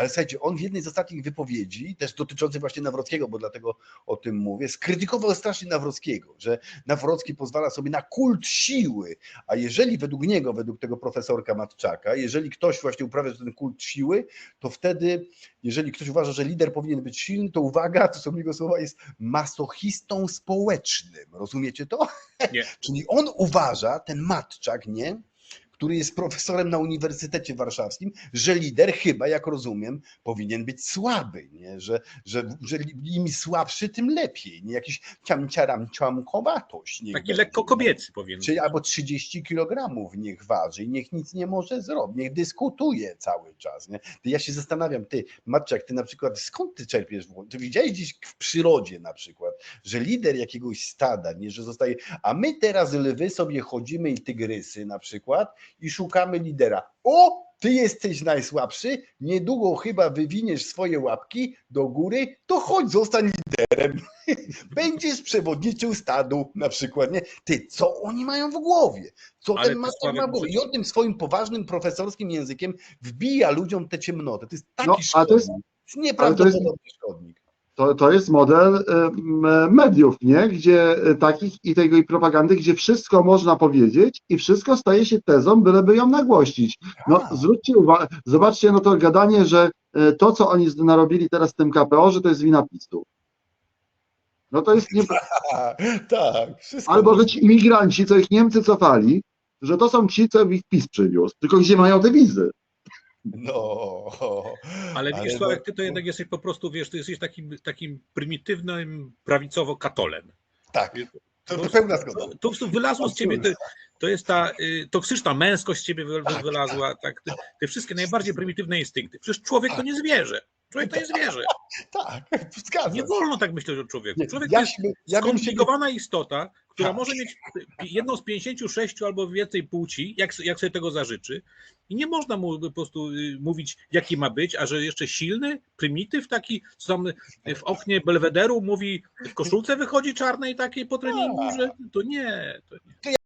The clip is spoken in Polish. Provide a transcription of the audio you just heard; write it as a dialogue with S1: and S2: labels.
S1: Ale słuchajcie, on w jednej z ostatnich wypowiedzi, też dotyczącej właśnie Nawrockiego, bo dlatego o tym mówię, skrytykował strasznie Nawrockiego, że Nawrocki pozwala sobie na kult siły, a jeżeli według niego, według tego profesorka Matczaka, jeżeli ktoś właśnie uprawia ten kult siły, to wtedy, jeżeli ktoś uważa, że lider powinien być silny, to uwaga, to są jego słowa, jest masochistą społecznym. Rozumiecie to?
S2: Nie.
S1: Czyli on uważa, ten Matczak, nie? Który jest profesorem na Uniwersytecie Warszawskim, że lider chyba, jak rozumiem, powinien być słaby, nie? Że, że, że im słabszy, tym lepiej. Nie jakiś ciamciaram ciamkowatość.
S2: Taki
S1: będzie,
S2: lekko
S1: nie?
S2: kobiecy powinien
S1: Czyli albo 30 kg niech waży i niech nic nie może zrobić, niech dyskutuje cały czas. Nie? Ja się zastanawiam, ty, Matczak, ty na przykład skąd ty czerpiesz? w- Ty widziałeś gdzieś w przyrodzie na przykład, że lider jakiegoś stada, nie, że zostaje, a my teraz lwy sobie chodzimy i tygrysy na przykład i szukamy lidera. O, ty jesteś najsłabszy, niedługo chyba wywiniesz swoje łapki do góry, to chodź, zostań liderem. Będziesz przewodniczył stadu na przykład, nie? Ty, co oni mają w głowie? Co
S2: Ale
S1: ten
S2: to, Sławek,
S1: ma w głowie? I on tym swoim poważnym profesorskim językiem wbija ludziom tę ciemnotę. To jest taki
S3: No, a to jest-
S1: szkodnik. To jest nieprawdopodobny szkodnik.
S3: To, to jest model mediów, nie? Gdzie y, takich i tego i propagandy, gdzie wszystko można powiedzieć i wszystko staje się tezą, byleby ją nagłościć. No
S1: Tak.
S3: zwróćcie uwagę, zobaczcie no to gadanie, że y, to, co oni narobili teraz z tym KPO, że to jest wina PiSu. No to jest nie...
S1: Tak, tak. Wszystko
S3: Albo że ci imigranci, co ich Niemcy cofali, że to są ci, co ich PiS przywiózł. Tylko gdzie mają te wizy?
S1: No.
S2: Ale widzisz,
S1: no-
S2: Sławek, ty to jednak jesteś po prostu, wiesz, ty jesteś takim, takim prymitywnym prawicowo-katolem.
S1: Tak. To, to pełna zgoda.
S2: To, to wylazło z ciebie, to, to jest ta y, toksyczna męskość z ciebie wy- wy- wylazła, tak, te, te wszystkie najbardziej prymitywne instynkty. Przecież człowiek to nie zwierzę. Człowiek to nie zwierzę.
S1: Tak, zgadzam
S2: Nie wolno tak myśleć o człowieku. Człowiek
S1: ja
S2: to jest skomplikowana istota, która
S1: Tak.
S2: może mieć jedną z 56 albo więcej płci, jak, jak sobie tego zażyczy. I nie można mu po prostu y, mówić, jaki ma być, a że jeszcze silny, prymityw taki, co tam w oknie belwederu mówi, w koszulce wychodzi czarnej takiej po treningu, że to nie. To nie.